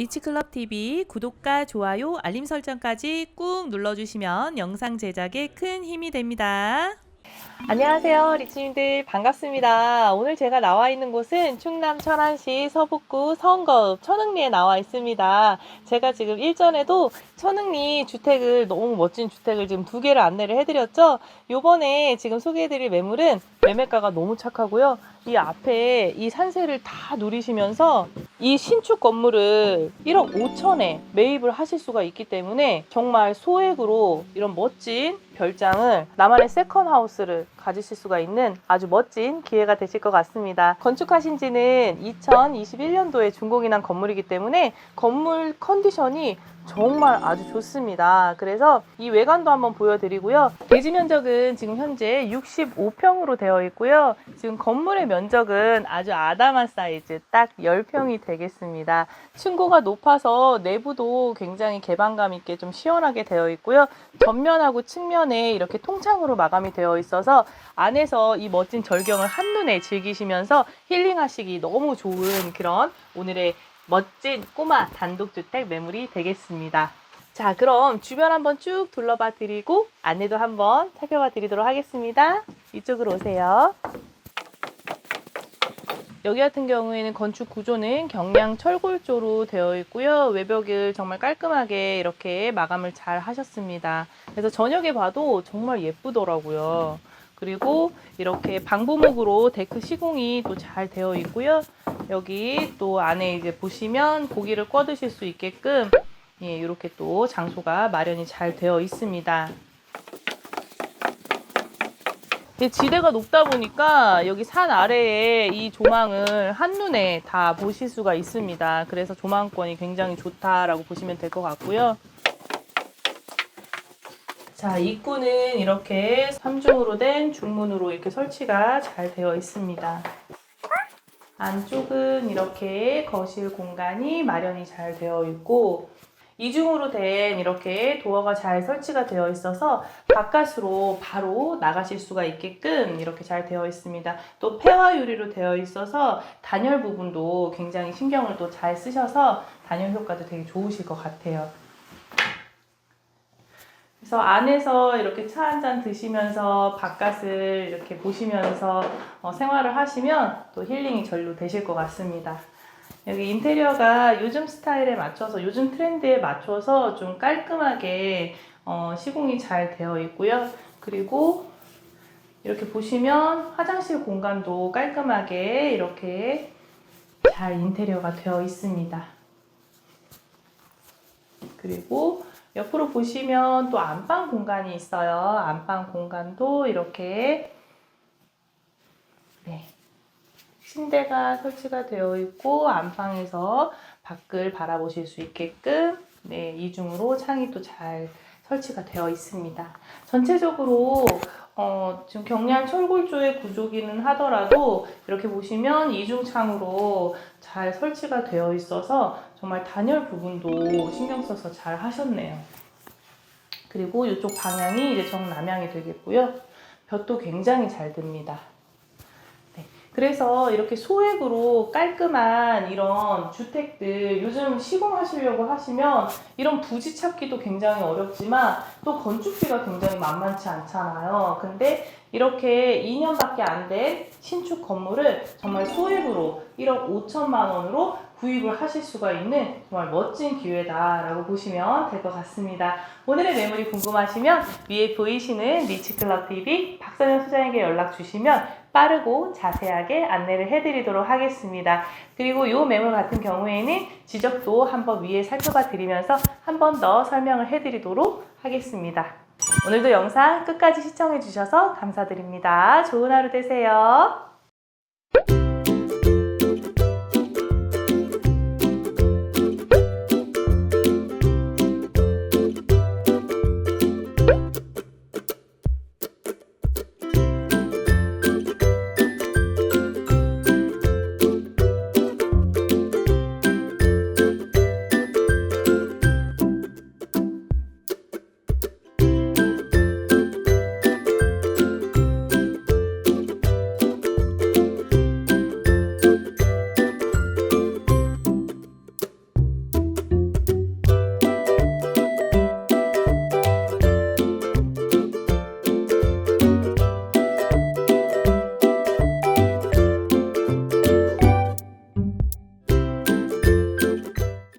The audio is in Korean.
리치클럽 TV 구독과 좋아요, 알림 설정까지 꾹 눌러주시면 영상 제작에 큰 힘이 됩니다. 안녕하세요, 리치님들 반갑습니다. 오늘 제가 나와 있는 곳은 충남 천안시 서북구 성거읍 천흥리에 나와 있습니다. 제가 지금 일전에도 천흥리 주택을 너무 멋진 주택을 지금 두 개를 안내를 해드렸죠. 요번에 지금 소개해드릴 매물은 매매가가 너무 착하고요. 이 앞에 이 산세를 다 누리시면서 이 신축 건물을 1억 5천에 매입을 하실 수가 있기 때문에 정말 소액으로 이런 멋진 별장을 나만의 세컨 하우스를 가지실 수가 있는 아주 멋진 기회가 되실 것 같습니다. 건축하신 지는 2021년도에 준공이 난 건물이기 때문에 건물 컨디션이 정말 아주 좋습니다. 그래서 이 외관도 한번 보여드리고요. 대지 면적은 지금 현재 65평으로 되어 있고요. 지금 건물의 면적은 아주 아담한 사이즈 딱 10평이 되겠습니다. 층고가 높아서 내부도 굉장히 개방감 있게 좀 시원하게 되어 있고요. 전면하고 측면에 이렇게 통창으로 마감이 되어 있어서 안에서 이 멋진 절경을 한눈에 즐기시면서 힐링하시기 너무 좋은 그런 오늘의 멋진 꼬마 단독주택 매물이 되겠습니다. 자, 그럼 주변 한번 쭉 둘러봐 드리고 안내도 한번 살펴봐 드리도록 하겠습니다. 이쪽으로 오세요. 여기 같은 경우에는 건축 구조는 경량 철골조로 되어 있고요. 외벽을 정말 깔끔하게 이렇게 마감을 잘 하셨습니다. 그래서 저녁에 봐도 정말 예쁘더라고요. 그리고 이렇게 방부목으로 데크 시공이 또 잘 되어 있고요. 여기 또 안에 이제 보시면 고기를 꺼 드실 수 있게끔 예, 이렇게 또 장소가 마련이 잘 되어 있습니다. 이 지대가 높다 보니까 여기 산 아래에 이 조망을 한눈에 다 보실 수가 있습니다. 그래서 조망권이 굉장히 좋다라고 보시면 될 것 같고요. 자, 입구는 이렇게 3중으로 된 중문으로 이렇게 설치가 잘 되어 있습니다. 안쪽은 이렇게 거실 공간이 마련이 잘 되어 있고 이중으로 된 이렇게 도어가 잘 설치가 되어 있어서 바깥으로 바로 나가실 수가 있게끔 이렇게 잘 되어 있습니다. 또 폐화 유리로 되어 있어서 단열 부분도 굉장히 신경을 또 잘 쓰셔서 단열 효과도 되게 좋으실 것 같아요. 그래서 안에서 이렇게 차 한 잔 드시면서 바깥을 이렇게 보시면서 어, 생활을 하시면 또 힐링이 절로 되실 것 같습니다. 여기 인테리어가 요즘 스타일에 맞춰서 요즘 트렌드에 맞춰서 좀 깔끔하게 어, 시공이 잘 되어 있고요. 그리고 이렇게 보시면 화장실 공간도 깔끔하게 이렇게 잘 인테리어가 되어 있습니다. 그리고 옆으로 보시면 또 안방 공간이 있어요. 안방 공간도 이렇게 네. 침대가 설치가 되어 있고 안방에서 밖을 바라보실 수 있게끔 네, 이중으로 창이 또 잘 설치가 되어 있습니다. 전체적으로 어, 지금 경량 철골조의 구조기는 하더라도 이렇게 보시면 이중창으로 잘 설치가 되어 있어서 정말 단열 부분도 신경 써서 잘 하셨네요. 그리고 이쪽 방향이 이제 정남향이 되겠고요. 볕도 굉장히 잘 듭니다. 네. 그래서 이렇게 소액으로 깔끔한 이런 주택들 요즘 시공하시려고 하시면 이런 부지 찾기도 굉장히 어렵지만 또 건축비가 굉장히 만만치 않잖아요. 근데 이렇게 2년밖에 안 된 신축 건물을 정말 소액으로 1억 5천만 원으로 구입을 하실 수가 있는 정말 멋진 기회다라고 보시면 될 것 같습니다. 오늘의 매물이 궁금하시면 위에 보이시는 리치클럽 TV 박선영 소장에게 연락 주시면 빠르고 자세하게 안내를 해드리도록 하겠습니다. 그리고 이 매물 같은 경우에는 지적도 한번 위에 살펴봐 드리면서 한 번 더 설명을 해드리도록 하겠습니다. 오늘도 영상 끝까지 시청해 주셔서 감사드립니다. 좋은 하루 되세요.